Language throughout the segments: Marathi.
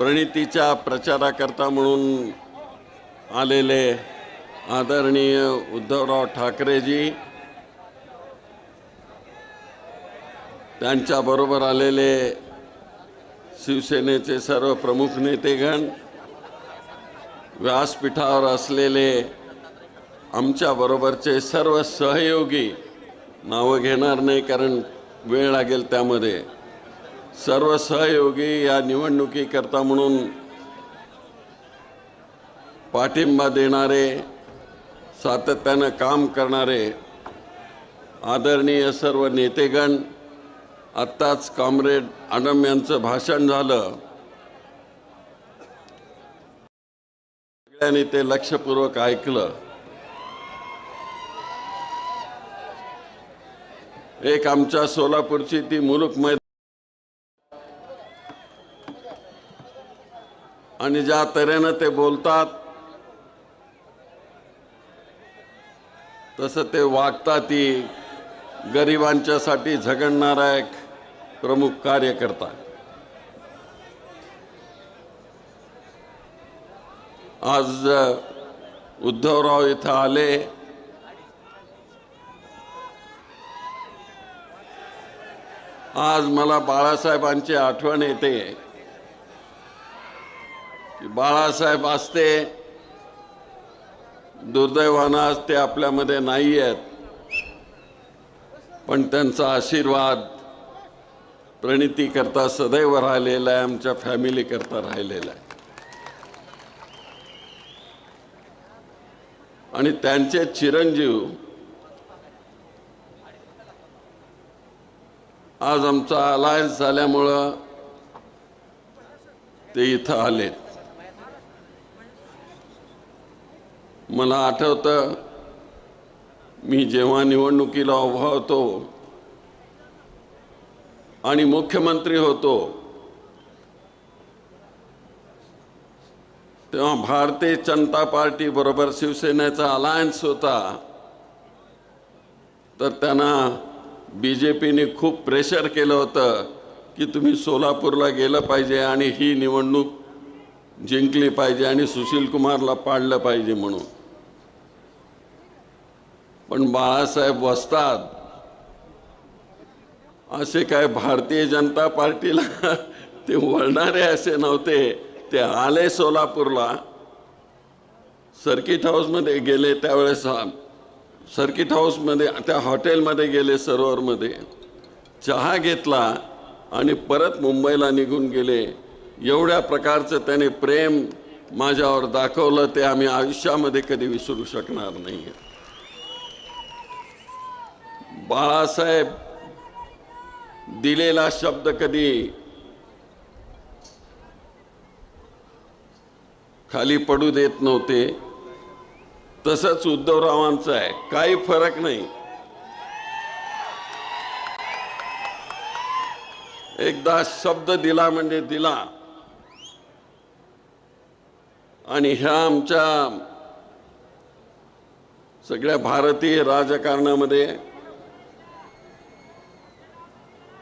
प्रणितीच्या प्रचाराकरता म्हणून आलेले आदरणीय उद्धवराव ठाकरेजी त्यांच्याबरोबर आलेले शिवसेनेचे सर्व प्रमुख नेतेगण व्यासपीठावर असलेले आमच्याबरोबरचे सर्व सहयोगी नावं घेणार नाही कारण वेळ लागेल त्यामध्ये. सर्व सहयोगी या निवडणुकीकरता म्हणून पाठिंबा देणारे सातत्यानं काम करणारे आदरणीय सर्व नेतेगण आत्ताच कॉम्रेड आडम यांचं भाषण झालं. सगळ्यांनी ते लक्षपूर्वक ऐकलं. एक आमच्या सोलापूरची ती मुलूक मैदान आणि ज्या तऱ्हेनं ते बोलतात तसं ते वागतात ती गरिबांच्यासाठी झगडणारा एक प्रमुख कार्यकर्ता. आज उद्धवराव इथं आले. आज मला बाळासाहेबांची आठवण येते. बाळासाहेब असते दुर्दैवानं आज ते आपल्यामध्ये नाही आहेत. पण त्यांचा आशीर्वाद प्रणिती करता सदैव राहिलेला आहे आमच्या फॅमिली करता राहिलेला आहे. आणि त्यांचे चिरंजीव आज आमचा अलायन्स झाल्यामुळं ते इथं आलेत. मला आठवतं मी जेव्हा निवडणुकीला उभा होतो आणि मुख्यमंत्री होतो तेव्हा भारतीय जनता पार्टी बरोबर शिवसेनेचा अलायन्स होता. तर त्यांना बी जे पीने खूप प्रेशर केलं होतं की तुम्ही सोलापूरला गेलं पाहिजे आणि ही निवडणूक जिंकली पाहिजे आणि सुशील कुमारला पाडलं पाहिजे म्हणून. पण बाळासाहेब वसतात असे काय भारतीय जनता पार्टीला ते वळणारे असे नव्हते. ते आले सोलापूरला सर्किट हाऊसमध्ये गेले त्यावेळेस सर्किट हाऊसमध्ये त्या हॉटेलमध्ये गेले सरोवरमध्ये. चहा घेतला आणि परत मुंबईला निघून गेले. एवढ्या प्रकारचं त्याने प्रेम माझ्यावर दाखवलं ते आम्ही आयुष्यामध्ये कधी विसरू शकणार नाही बाळासाहेब दिलेला शब्द कधी खाली पडू देत नव्हते. तसंच उद्धवरावांचं आहे. काही फरक नाही. एकदा शब्द दिला म्हणजे दिला. आणि ह्या आमच्या सगळ्या भारतीय राजकारणामध्ये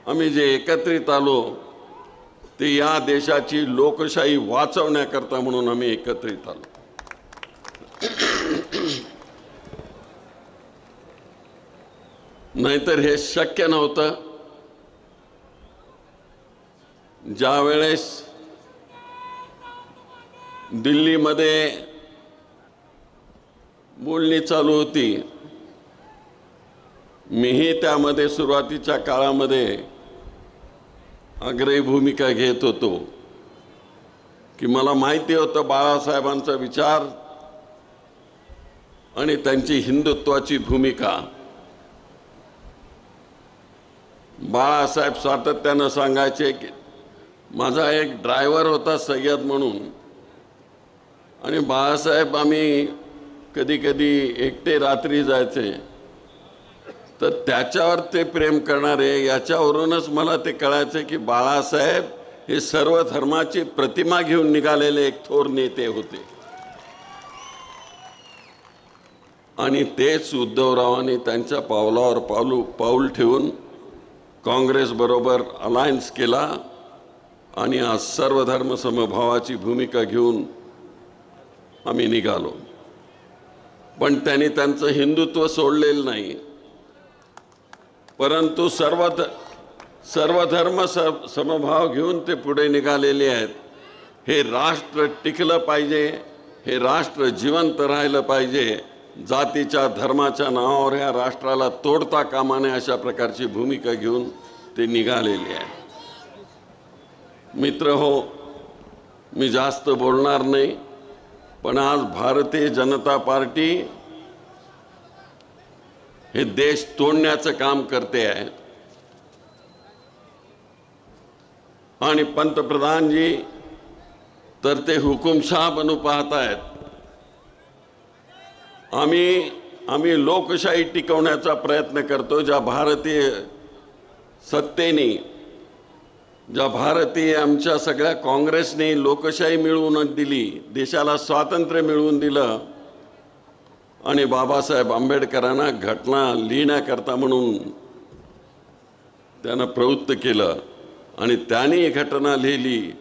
आम्ही जे एकत्रित आलो ते या देशाची लोकशाही वाचवण्याकरता म्हणून आम्ही एकत्रित आलो. नाहीतर हे शक्य नव्हतं. ज्या वेळेस दिल्लीमध्ये बोलणी चालू होती मीही त्यामध्ये सुरुवातीच्या काळामध्ये अग्रही भूमिका घेत होतो की मला माहिती होतं बाळासाहेबांचा विचार आणि त्यांची हिंदुत्वाची भूमिका. बाळासाहेब सातत्यानं सांगायचे की माझा एक ड्रायव्हर होता सय्यद म्हणून. आणि बाळासाहेब आम्ही कधी कधी एकटे रात्री जायचे. तर त्याच्यावर ते प्रेम करणारे याच्यावरूनच मला ते कळायचं की बाळासाहेब हे सर्व धर्माची प्रतिमा घेऊन निघालेले एक थोर नेते होते. आणि तेच उद्धवरावांनी त्यांच्या पावलावर पाऊल पाऊल ठेवून काँग्रेसबरोबर अलायन्स केला आणि आज सर्व धर्म समभावाची भूमिका घेऊन आम्ही निघालो. पण त्यांनी त्यांचं हिंदुत्व सोडलेलं नाही. परंतु सर्व ध स समभाव घेऊन ते पुढे निघालेले आहेत. हे राष्ट्र टिकलं पाहिजे हे राष्ट्र जिवंत राहिलं पाहिजे जातीच्या धर्माच्या नावावर ह्या राष्ट्राला तोडता कामाने अशा प्रकारची भूमिका घेऊन ते निघालेले आहे मित्र हो मी जास्त बोलणार नाही पण आज भारतीय जनता पार्टी हे देश तोडण्याचं काम करते आहे. आणि पंतप्रधानजी तर ते हुकुमशाह बनू पाहत आहेत आम्ही आम्ही लोकशाही टिकवण्याचा प्रयत्न करतो ज्या भारतीय सत्तेने ज्या भारतीय आमच्या सगळ्या काँग्रेसने लोकशाही मिळवून दिली देशाला स्वातंत्र्य मिळवून दिलं आणि बाबासाहेब आंबेडकरांना घटना लिहिण्याकरता म्हणून त्यांना प्रवृत्त केलं. आणि त्यांनी घटना लिहिली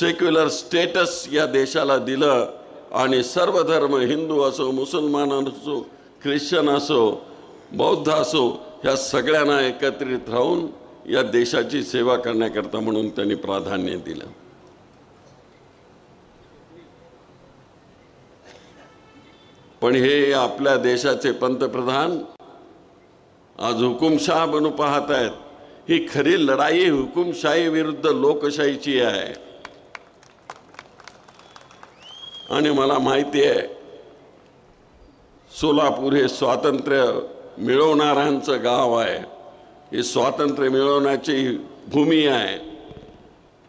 सेक्युलर स्टेटस या देशाला दिलं आणि सर्व धर्म हिंदू असो मुसलमान असो ख्रिश्चन असो बौद्ध असो ह्या सगळ्यांना एकत्रित राहून या देशाची सेवा करण्याकरता म्हणून त्यांनी प्राधान्य दिलं. पण हे आपल्या देशाचे पंतप्रधान आज हुकुमशाह बनू पाहत आहेत. ही खरी लढाई हुकुमशाही विरुद्ध लोकशाहीची आहे. आणि मला माहिती आहे सोलापूर हे स्वातंत्र्य मिळवणाऱ्यांचं गाव आहे. हे स्वातंत्र्य मिळवण्याची भूमी आहे.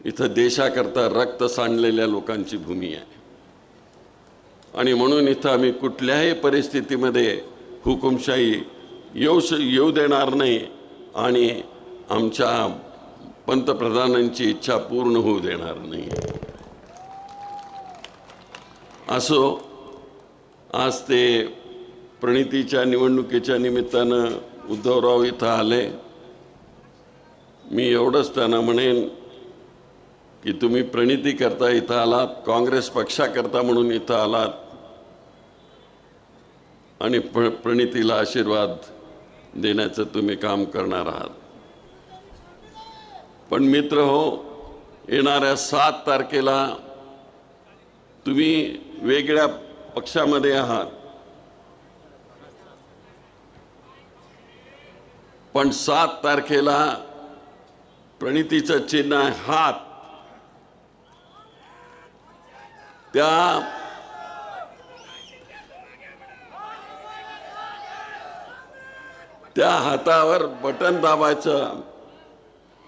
इथं देशाकरता रक्त सांडलेल्या लोकांची भूमी आहे. आणि म्हणून इथं आम्ही कुठल्याही परिस्थितीमध्ये हुकुमशाही येऊ श येऊ देणार नाही आणि आमच्या पंतप्रधानांची इच्छा पूर्ण होऊ देणार नाही. असो आज ते प्रणितीच्या निवडणुकीच्या निमित्तानं उद्धवराव इथं आले. मी एवढंच त्यांना म्हणेन की तुम्ही प्रणिती करता इथं आलात काँग्रेस पक्षाकरता म्हणून इथं आलात. आणि प्र प्रणितीला आशीर्वाद देण्याचं तुम्ही काम करणार आहात. पण मित्र हो येणाऱ्या सात तारखेला तुम्ही वेगळ्या पक्षामध्ये आहात. पण सात तारखेला प्रणितीचं चिन्ह आहे हात. त्या त्या हातावर बटन दाबायचं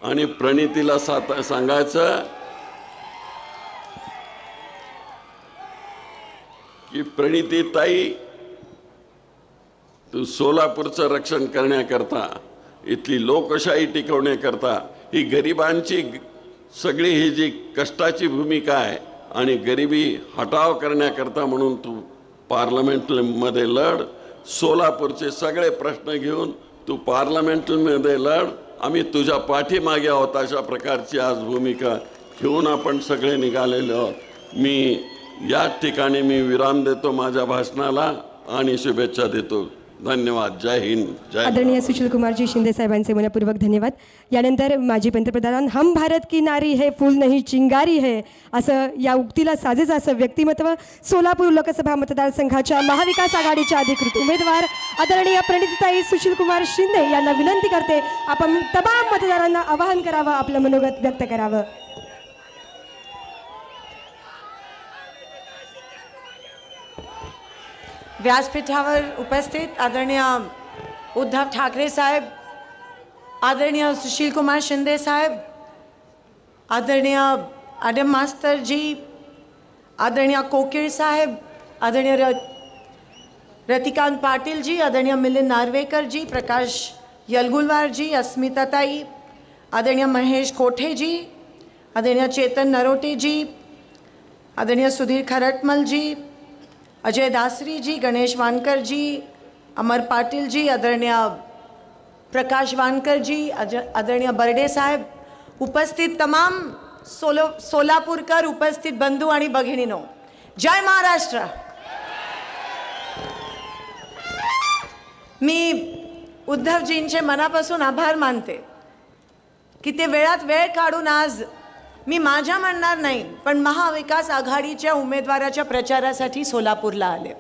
आणि प्रणितीला सात सांगायचं की प्रणिती ताई तू सोलापूरचं रक्षण करण्याकरता इथली लोकशाही टिकवण्याकरता ही गरिबांची सगळी ही जी कष्टाची भूमिका आहे आणि गरिबी हटाव करण्याकरता म्हणून तू पार्लमेंटमध्ये लढ सोलापूरचे सगळे प्रश्न घेऊन तू पार्लमेंटमध्ये लढ. आम्ही तुझ्या पाठीमागे आहोत अशा प्रकारची आज भूमिका घेऊन आपण सगळे निघालेलो आहोत. मी या ठिकाणी मी विराम देतो माझ्या भाषणाला आणि शुभेच्छा देतो. धन्यवाद. जय हिंद. जय. आदरणीय सुशील कुमारजी शिंदे साहेबांचे मनपूर्वक धन्यवाद. यानंतर माजी पंतप्रधान हम भारत की नारी है फूल नाही चिंगारी है असं या उक्तीला साजेच असं व्यक्तिमत्व सोलापूर लोकसभा मतदारसंघाच्या महाविकास आघाडीच्या अधिकृत उमेदवार आदरणीय प्रणितताई सुशील कुमार शिंदे यांना विनंती करते आपण तमाम मतदारांना आवाहन करावं आपलं मनोगत व्यक्त करावं. व्यासपीठावर उपस्थित आदरणीय उद्धव ठाकरे साहेब आदरणीय सुशील कुमार शिंदे साहेब आदरणीय आडम मास्तरजी आदरणीय कोकिळ साहेब आदरणीय र रतिकांत पाटील जी आदरणीय मिलिंद नार्वेकर जी प्रकाश यलगुलवार जी अस्मिताताई आदरणीय महेश कोठे जी आदरणीय चेतन नरोटे जी आदरणीय सुधीर खरटमल जी अजय दासरी जी गणेश वानकर जी अमर पाटिल जी आदरणीय प्रकाश वानकर जी अज आदरणीय बर्डे साहेब उपस्थित तमाम सोलो सोलापूरकर उपस्थित बंधू आणि भगिनीनो जय महाराष्ट्र! मी उद्धवजींचे मनापासून आभार मानते की ते वेळात वेळ काढून आज मी माझ्या म्हणणार नाही पण महाविकास आघाडीच्या उमेदवाराच्या प्रचारासाठी सोलापूरला आले.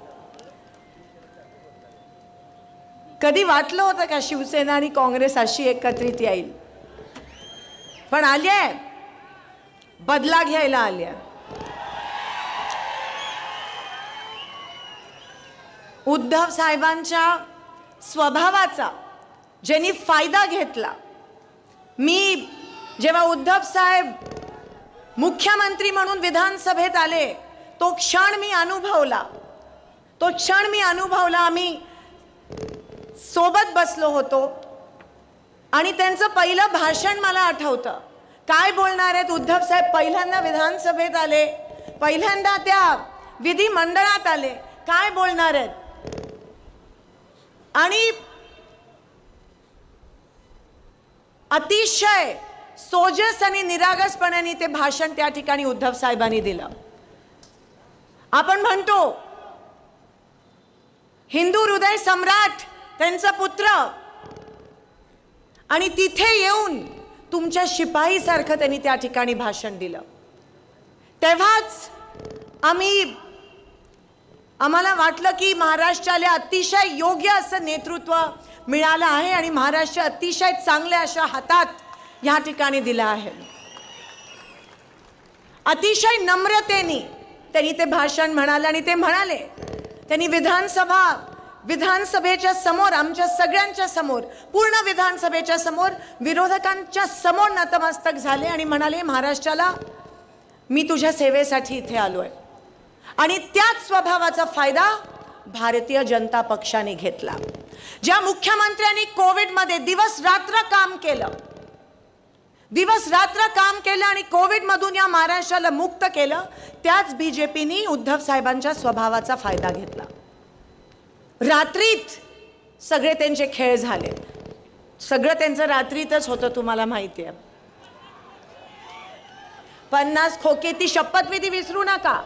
कधी वाटलं होतं का शिवसेना आणि काँग्रेस अशी एकत्रित येईल? पण आली आहे. बदला घ्यायला आल्या उद्धव साहेबांच्या स्वभावाचा ज्यांनी फायदा घेतला मी जेव्हा उद्धव साहेब मुख्यमंत्री म्हणून विधानसभेत आले. तो क्षण मी अनुभवला. तो क्षण मी अनुभवला. आम्ही सोबत बसलो होतो. आणि त्यांचं पहिलं भाषण मला आठवतं. काय बोलणार आहेत? उद्धव साहेब पहिल्यांदा विधानसभेत आले. पहिल्यांदा त्या विधिमंडळात आले. काय बोलणार आहेत? आणि अतिशय सोजस आणि निरागसपणाने ते भाषण त्या ठिकाणी उद्धव साहेबांनी दिलं. आपण म्हणतो हिंदू हृदय सम्राट त्यांचा पुत्र. आणि तिथे येऊन तुमच्या शिपाईसारखं त्यांनी त्या ठिकाणी भाषण दिलं. तेव्हाच आम्ही आम्हाला वाटलं की महाराष्ट्राला अतिशय योग्य असं नेतृत्व मिळालं आहे आणि महाराष्ट्र अतिशय चांगल्या अशा हातात ह्या ठिकाणी दिला आहे. अतिशय नम्रतेने त्यांनी ते भाषण म्हणाले आणि ते म्हणाले त्यांनी विधानसभा विधानसभेच्या समोर आमच्या सगळ्यांच्या समोर पूर्ण विधानसभेच्या समोर विरोधकांच्या समोर नतमस्तक झाले आणि म्हणाले महाराष्ट्राला मी तुझ्या सेवेसाठी इथे आलो आहे आणि त्याच स्वभावाचा फायदा भारतीय जनता पक्षाने घेतला. ज्या मुख्यमंत्र्यांनी कोविडमध्ये दिवस रात्र काम केलं दिवस रात्र काम केलं आणि कोविडमधून या महाराष्ट्राला मुक्त केलं त्याच बी जे पीनी उद्धव साहेबांच्या स्वभावाचा फायदा घेतला. रात्रीत सगळे त्यांचे खेळ झाले. सगळं त्यांचं रात्रीतच होतं तुम्हाला माहिती आहे. पन्नास खोके ती शपथविधी विसरू नका.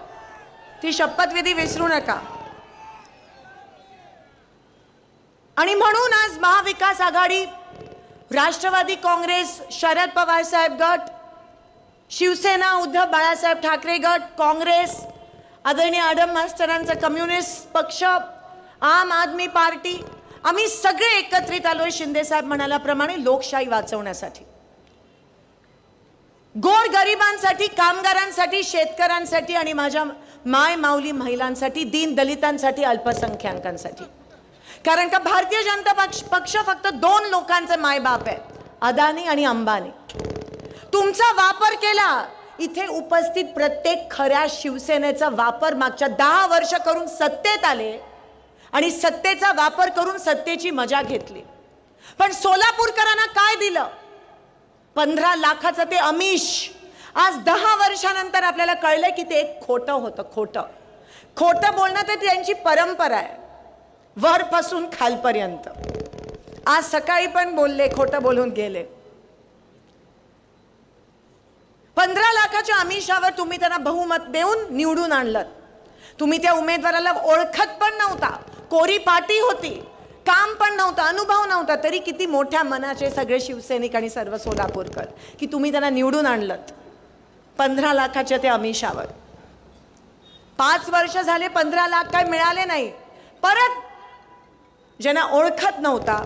ती शपथविधी विसरू नका. आणि म्हणून आज महाविकास आघाडी राष्ट्रवादी काँग्रेस शरद पवार साहेब गट शिवसेना उद्धव बाळासाहेब ठाकरे गट काँग्रेस आदरणीय आडम मास्तरांचा कम्युनिस्ट पक्ष आम आदमी पार्टी आम्ही सगळे एकत्रित आलोय शिंदेसाहेब म्हणाल्याप्रमाणे लोकशाही वाचवण्यासाठी. गोर गरिबांसाठी कामगारांसाठी शेतकऱ्यांसाठी आणि माझ्या माय माऊली महिलांसाठी दीन दलितांसाठी अल्पसंख्याकांसाठी. कारण का भारतीय जनता पक्ष पक्ष फक्त दोन लोकांचे मायबाप आहे अदानी आणि अंबानी. तुमचा वापर केला इथे उपस्थित प्रत्येक खऱ्या शिवसेनेचा वापर मागच्या दहा वर्ष करून सत्तेत आले आणि सत्तेचा वापर करून सत्तेची मजा घेतली. पण सोलापूरकरांना काय दिलं? पंधरा लाखाचं ते अमिष. आज दहा वर्षानंतर आपल्याला कळलं की ते एक खोटं होतं खोटं. खोटं बोलणं तर त्यांची परंपरा आहे. वरपासून खालपर्यंत. आज सकाळी पण बोलले खोटं बोलून गेले. पंधरा लाखाच्या आमिषावर तुम्ही त्यांना बहुमत देऊन निवडून आणलं तुम्ही त्या उमेदवाराला ओळखत पण नव्हता. कोरी पाटी होती. काम पण नव्हतं अनुभव नव्हता. तरी किती मोठ्या मनाचे सगळे शिवसैनिक आणि सर्व सोलापूरकर की तुम्ही त्यांना निवडून आणलं पंधरा लाखाच्या ते अमिषावर पाच वर्ष झाले पंधरा लाख काय मिळाले नाही. परत ज्यांना ओळखत नव्हता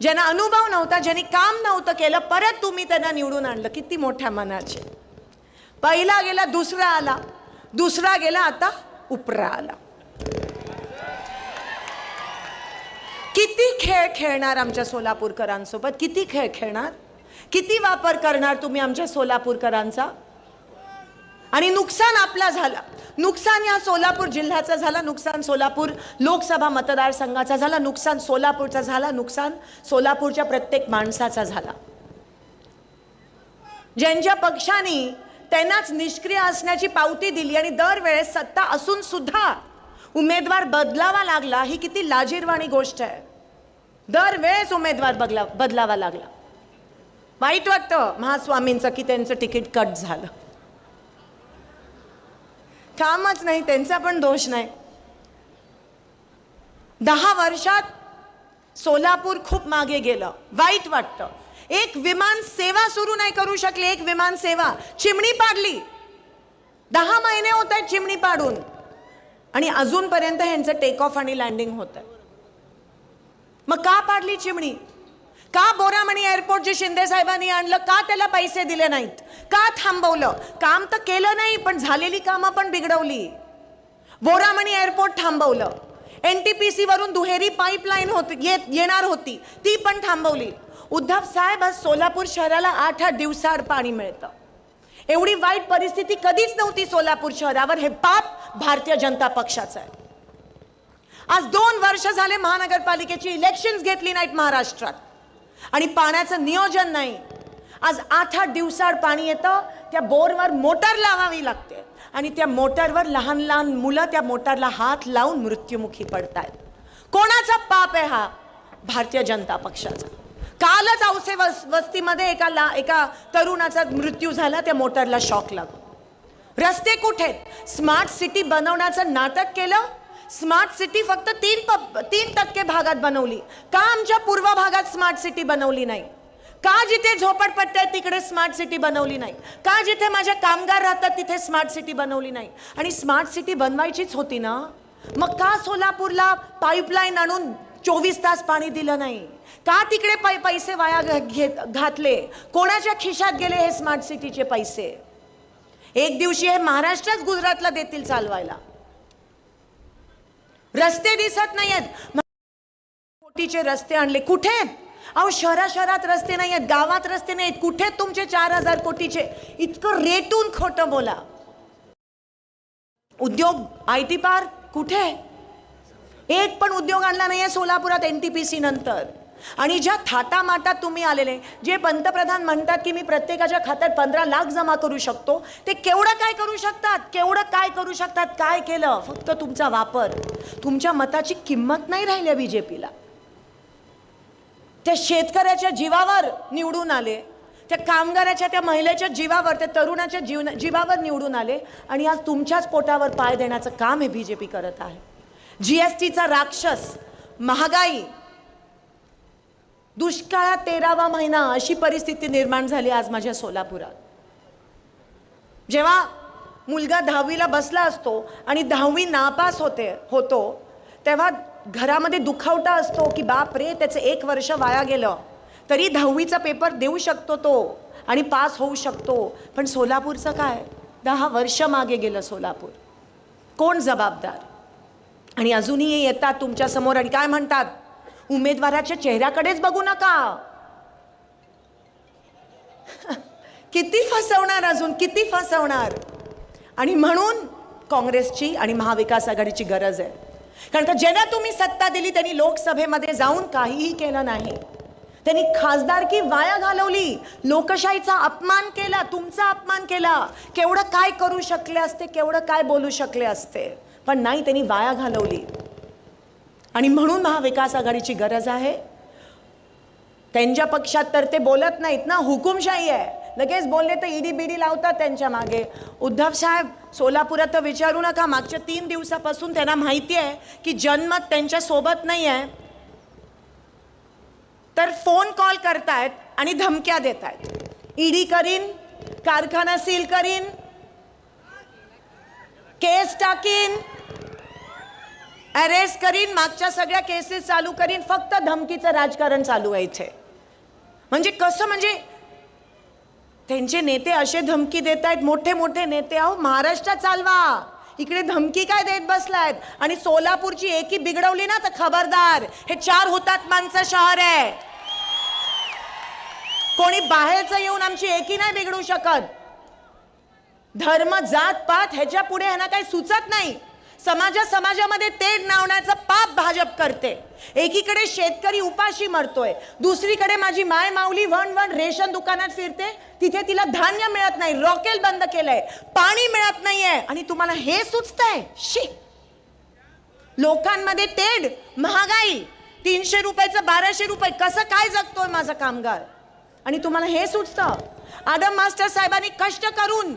ज्यांना अनुभव नव्हता ज्यांनी काम नव्हतं केलं परत तुम्ही त्यांना निवडून आणलं. किती मोठ्या मनाचे. पहिला गेला दुसरा आला. दुसरा गेला आता उपरा आला. किती खेळ खेळणार आमच्या सोलापूरकरांसोबत? किती खेळ खेळणार? किती वापर करणार तुम्ही आमच्या सोलापूरकरांचा? आणि नुकसान आपला झाला. नुकसान या सोलापूर जिल्ह्याचा झाला नुकसान सोलापूर लोकसभा मतदारसंघाचा झाला नुकसान सोलापूरचा झाला नुकसान सोलापूरच्या प्रत्येक माणसाचा झाला. ज्यांच्या पक्षाने त्यांनाच निष्क्रिय असण्याची पावती दिली आणि दरवेळेस सत्ता असून सुद्धा उमेदवार बदलावा लागला ही किती लाजीरवाणी गोष्ट आहे. दरवेळेस उमेदवार बदला बदलावा लागला. वाईट वाटतं महास्वामींचं की त्यांचं तिकीट कट झालं. कामच नाही त्यांचा पण दोष नाही. दहा वर्षात सोलापूर खूप मागे गेलं. वाईट वाटतं. एक विमान सेवा सुरू नाही करू शकली एक विमान सेवा. चिमणी पाडली. दहा महिने होत आहेत चिमणी पाडून. आणि अजूनपर्यंत ह्यांचं टेक ऑफ आणि लँडिंग होत आहे मग का पाडली चिमणी? का बोरामणी एअरपोर्ट जे शिंदे साहेबांनी आणलं का त्याला पैसे दिले नाहीत? का थांबवलं? काम तर केलं नाही पण झालेली कामं पण बिघडवली. बोरामणी एअरपोर्ट थांबवलं. एन टी पी सीवरून दुहेरी पाईपलाईन होत येत येणार होती ती पण थांबवली. उद्धव साहेब आज सोलापूर शहराला आठ आठ दिवसाआड पाणी मिळतं. एवढी वाईट परिस्थिती कधीच नव्हती सोलापूर शहरावर हे पाप भारतीय जनता पक्षाचं आहे. आज दोन वर्ष झाले महानगरपालिकेची इलेक्शन्स घेतली नाहीत महाराष्ट्रात. आणि पाण्याचं नियोजन नाही. आज आठ आठ दिवसाआड पाणी येतं त्या बोरवर मोटर लावावी लागते. आणि त्या मोटरवर लहान लहान मुलं त्या मोटरला हात लावून मृत्युमुखी पडतायत. कोणाचा पाप आहे हा? भारतीय जनता पक्षाचा. कालच औसे वस वस्तीमध्ये एका ला एका तरुणाचा मृत्यू झाला त्या मोटरला शॉक लागून. रस्ते कुठे आहेत? स्मार्ट सिटी बनवण्याचं नाटक केलं स्मार्ट सिटी फक्त तीन प- तीन टक्के भागात बनवली. का आमच्या पूर्व भागात स्मार्ट सिटी बनवली नाही? का जिथे झोपडपट्ट्या तिकडे स्मार्ट सिटी बनवली नाही? का जिथे माझे कामगार राहतात तिथे स्मार्ट सिटी बनवली नाही? आणि स्मार्ट सिटी बनवायचीच होती ना? मग का सोलापूरला पाईपलाईन आणून चोवीस तास पाणी दिलं नाही? का तिकडे पै पैसे वाया घेत घातले? कोणाच्या खिशात गेले हे स्मार्ट सिटीचे पैसे? एक दिवशी हे महाराष्ट्रच गुजरातला देतील चालवायला. रस्ते दिसत नाहीयेत. कोटीचे रस्ते आणले. कुठे? आहेत? अहो शहरा शहरात रस्ते नाही आहेत गावात रस्ते नाहीत कुठे आहेत तुमचे चार हजार कोटीचे? इतकं रेटून खोटं बोला. उद्योग आय टी पार्क कुठे? आहे? एक पण उद्योग आणला नाहीये सोलापुरात एन टी पी सी नंतर. आणि ज्या थाटामाटात तुम्ही आलेले जे पंतप्रधान म्हणतात की मी प्रत्येकाच्या खात्यात पंधरा लाख जमा करू शकतो ते केवढं काय करू शकतात? केवढं काय करू शकतात? काय केलं? फक्त तुमचा वापर. तुमच्या मताची किंमत नाही राहिली बी जे पीला. त्या शेतकऱ्याच्या जीवावर निवडून आले त्या कामगाराच्या त्या महिलेच्या जीवावर त्या तरुणाच्या जीवन जीवावर निवडून आले आणि आज तुमच्याच पोटावर पाय देण्याचं काम हे बी जे पी करत आहे. जी एस टीचा राक्षस महागाई दुष्काळात तेरावा महिना अशी परिस्थिती निर्माण झाली आज माझ्या सोलापुरात. जेव्हा मुलगा दहावीला बसला असतो आणि दहावी नापास होते होतो तेव्हा घरामध्ये दुखावटा असतो की बाप रे त्याचं एक वर्ष वाया गेलं. तरी दहावीचा पेपर देऊ शकतो तो आणि पास होऊ शकतो. पण सोलापूरचं काय? दहा वर्ष मागे गेलं सोलापूर. कोण जबाबदार? आणि अजूनही येतात तुमच्यासमोर आणि काय म्हणतात? उमेदवाराच्या चेहऱ्याकडेच बघू नका. किती फसवणार अजून किती फसवणार? आणि म्हणून काँग्रेसची आणि महाविकास आघाडीची गरज आहे. कारण का ज्यांना तुम्ही सत्ता दिली त्यांनी लोकसभेमध्ये जाऊन काहीही केलं नाही. त्यांनी खासदारकी वाया घालवली लोकशाहीचा अपमान केला तुमचा अपमान केला. केवढं काय करू शकले असते केवढं काय बोलू शकले असते. पण नाही त्यांनी वाया घालवली. आणि म्हणून महाविकास आघाडीची गरज आहे. त्यांच्या पक्षात तर ते बोलत नाहीत ना हुकुमशाही आहे. लगेच बोलले तर ईडी बीडी लावतात त्यांच्या मागे. उद्धव साहेब सोलापुरात तर विचारू नका मागच्या तीन दिवसापासून त्यांना माहिती आहे की जनमत त्यांच्यासोबत नाही आहे तर फोन कॉल करतायत आणि धमक्या देत आहेत ईडी करीन कारखाना सील करीन केस टाकीन अरेस्ट करीन मागच्या सगळ्या केसेस चालू करीन फक्त धमकीचं राजकारण चालू आहे इथे. म्हणजे कसं म्हणजे त्यांचे नेते असे धमकी देत आहेत मोठे मोठे नेते अहो महाराष्ट्रात चालवा. इकडे धमकी काय देत बसलायत? आणि सोलापूरची एकी बिघडवली ना तर खबरदार. हे चार हुतात्मांचं शहर आहे. कोणी बाहेरचं येऊन आमची एकी नाही बिघडू शकत. धर्म जात पात ह्याच्या पुढे ह्यांना काही सुचत नाही. समाजा समाजामध्ये तेढ नावण्याचं पाप भाजप करते. एकीकडे शेतकरी उपाशी मरतोय दुसरीकडे माझी माय माऊली वन वन रेशन दुकानात फिरते तिथे तिला धान्य मिळत नाही रॉकेल बंद केलंय पाणी मिळत नाहीये आणि तुम्हाला हे सुचतंय? शी! लोकांमध्ये तेढ महागाई तीनशे रुपयाचं बाराशे रुपये कसं काय जगतोय माझा कामगार? आणि तुम्हाला हे सुचतं आदम मास्टर साहेबांनी कष्ट करून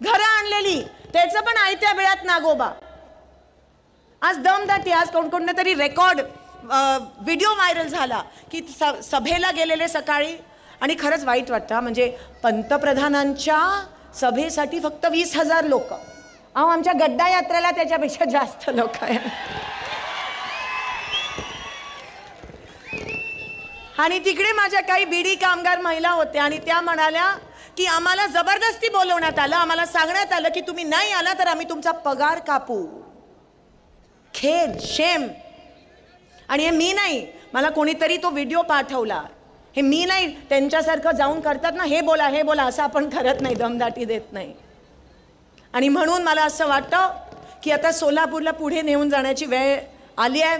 घरं आणलेली त्याचं पण आयत्या वेळात नागोबा. आज दमदाटी आज कोणकोणत्या तरी रेकॉर्ड व्हिडिओ व्हायरल झाला की स- सभेला गेलेले सकाळी आणि खरंच वाईट वाटतं म्हणजे पंतप्रधानांच्या सभेसाठी फक्त वीस हजार लोक. अहो आमच्या गड्डा यात्रेला त्याच्यापेक्षा जास्त लोक आहेत. आणि तिकडे माझ्या काही बीडी कामगार महिला होत्या आणि त्या म्हणाल्या की आम्हाला जबरदस्ती बोलवण्यात आलं आम्हाला सांगण्यात आलं की तुम्ही नाही आला तर आम्ही तुमचा पगार कापू. खेद शेम आणि हे मी नाही मला कोणीतरी तो व्हिडिओ पाठवला. हे मी नाही त्यांच्यासारखं जाऊन करतात ना हे बोला हे बोला असं आपण करत नाही दमदाटी देत नाही. आणि म्हणून मला असं वाटतं की आता सोलापूरला पुढे नेऊन जाण्याची वेळ आली आहे.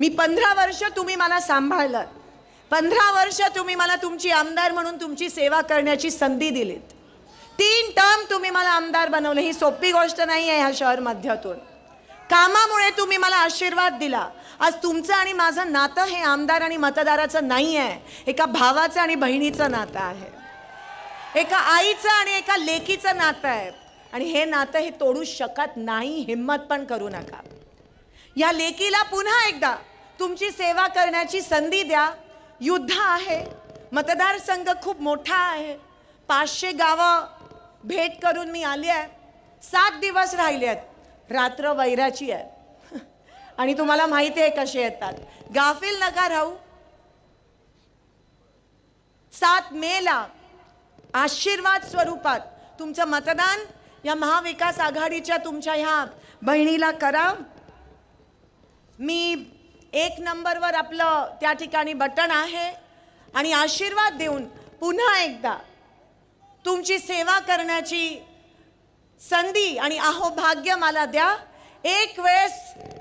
मी पंधरा वर्ष तुम्ही मला सांभाळलं. पंधरा वर्ष तुम्ही मला तुमची आमदार म्हणून तुमची सेवा करण्याची संधी दिलीत. तीन टर्म तुम्ही मला आमदार बनवलं. ही सोपी गोष्ट नाही आहे ह्या शहर मध्यातून. कामामुळे तुम्ही मला आशीर्वाद दिला. आज तुमचं आणि माझं नातं हे आमदार आणि मतदाराचं नाही आहे एका भावाचं आणि बहिणीचं नातं आहे. एका आईचं आणि एका लेकीचं नातं आहे. आणि हे नातं हे तोडू शकत नाही हिंमत पण करू नका. या लेकीला पुन्हा एकदा तुमची सेवा करण्याची संधी द्या. युद्ध आहे. मतदारसंघ खूप मोठा आहे. पाचशे गावं भेट करून मी आली आहे. सात दिवस राहिले आहेत रात्र वैराची आहे. आणि तुम्हाला माहिती आहे कसे येतात. गाफील नका राहू. सात मेला आशीर्वाद स्वरूपात तुमचं मतदान या महाविकास आघाडीच्या तुमच्या ह्या बहिणीला करा. मी एक नंबरवर आपलं त्या ठिकाणी बटन आहे. आणि आशीर्वाद देऊन पुन्हा एकदा तुमची सेवा करण्याची संधी आणि अहो भाग्य मला द्या. एक वेळेस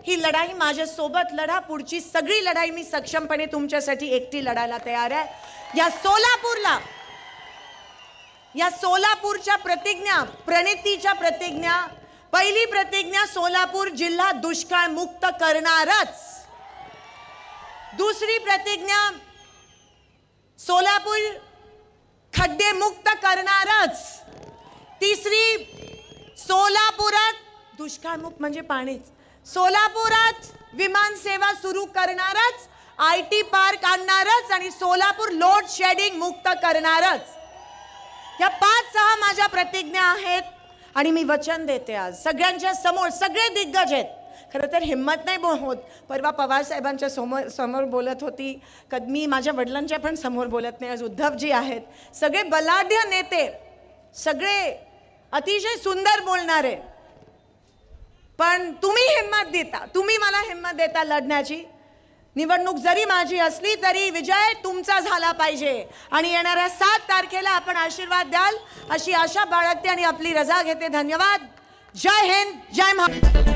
ही लढाई माझ्यासोबत लढा. पुढची सगळी लढाई मी सक्षमपणे तुमच्यासाठी एकटी लढायला तयार आहे. या सोलापूरला या सोलापूरच्या प्रतिज्ञा प्रणितीच्या प्रतिज्ञा पहिली प्रतिज्ञा सोलापूर जिल्हा दुष्काळ मुक्त करणारच. दुसरी प्रतिज्ञा सोलापूर खड्डे मुक्त करणारच. तिसरी सोलापुरात दुष्काळमुक्त म्हणजे पाणीच. सोलापुरात विमान सेवा सुरू करणारच आय टी पार्क आणणारच आणि सोलापूर लोड शेडिंग मुक्त करणारच. या पाच सहा माझ्या प्रतिज्ञा आहेत आणि मी वचन देते आज. सगळ्यांच्या समोर सगळे दिग्गज आहेत. खरं तर हिंमत नाही होत. परवा पवार साहेबांच्या समोर समोर बोलत होती. कद मी माझ्या वडिलांच्या पण समोर बोलत नाही. आज उद्धवजी आहेत. सगळे बलाढ्य नेते. सगळे अतिशय सुंदर बोलणार आहे. पण तुम्ही हिंमत देता. तुम्ही मला हिंमत देता लढण्याची. निवडणूक जरी माझी असली तरी विजय तुमचा झाला पाहिजे. आणि येणाऱ्या सात तारखेला आपण आशीर्वाद द्याल अशी आशा बाळगते आणि आपली रजा घेते. धन्यवाद. जय हिंद. जय महा